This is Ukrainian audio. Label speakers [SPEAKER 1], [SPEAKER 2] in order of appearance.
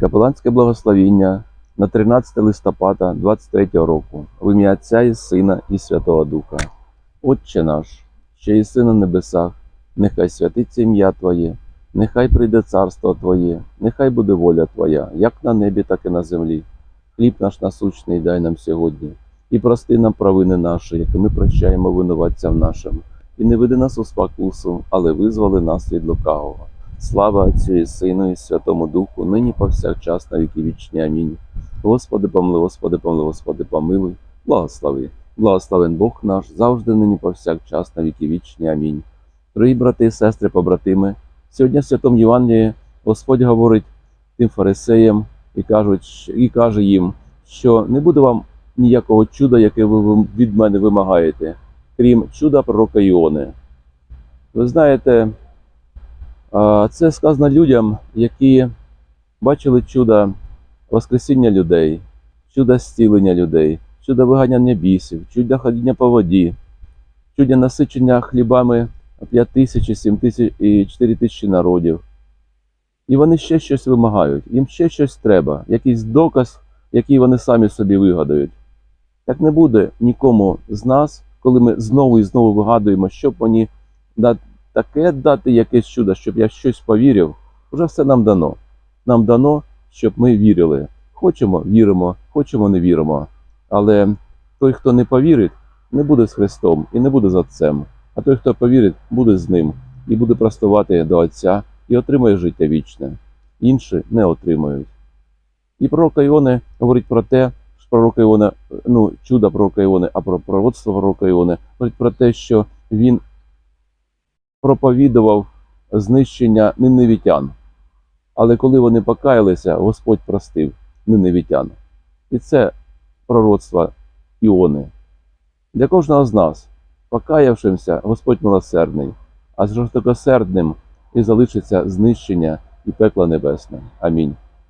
[SPEAKER 1] Капеланське благословіння на 13 листопада 23 року в ім'я Отця і Сина і Святого Духа. Отче наш, що єси на небесах, нехай святиться ім'я Твоє, нехай прийде царство Твоє, нехай буде воля Твоя, як на небі, так і на землі. Хліб наш насущний дай нам сьогодні, і прости нам провини наші, які ми прощаємо винуватцям нашим. І не веди нас у спокусу, але визволи нас від лукавого. Слава Отцю і Сину і Святому Духу, нині повсякчас на віки вічні. Амінь. Господи, помилуй, Господи, помилуй, Господи, помилуй, благослови. Благословен Бог наш, завжди нині повсякчас на віки вічні. Амінь. Дорогі брати сестри, побратими, сьогодні в Святому Євангелії Господь говорить тим фарисеям і, кажуть, і каже їм, що не буде вам ніякого чуда, яке ви від мене вимагаєте, крім чуда пророка Іони. Ви знаєте, Це сказано людям, які бачили чудо Воскресіння людей, чудо зцілення людей, чудо виганяння бісів, чудо ходіння по воді, чудо насичення хлібами 5 тисяч, 7 тисяч і 4 тисячі народів. І вони ще щось вимагають, їм ще щось треба, якийсь доказ, який вони самі собі вигадають. Так не буде нікому з нас, коли ми знову і знову вигадуємо, щоб мені таке дати якесь чудо, щоб я щось повірив, вже все нам дано. Нам дано, щоб ми вірили. Хочемо віримо, хочемо не віримо. Але той, хто не повірить, не буде з Христом і не буде з Отцем. А той, хто повірить, буде з ним і буде простувати до Отця і отримає життя вічне. Інші не отримають. І пророк Іони говорить про те, що пророк Іони, ну, чудо пророка Іони, а про пророцтво пророка Іони, говорить про те, що він проповідував знищення ниневітян. Але коли вони покаялися, Господь простив ниневітян. І це пророцтво Іони. Для кожного з нас, покаявшимся, Господь милосердний, а з жорстокосердним і залишиться знищення і пекло небесне. Амінь.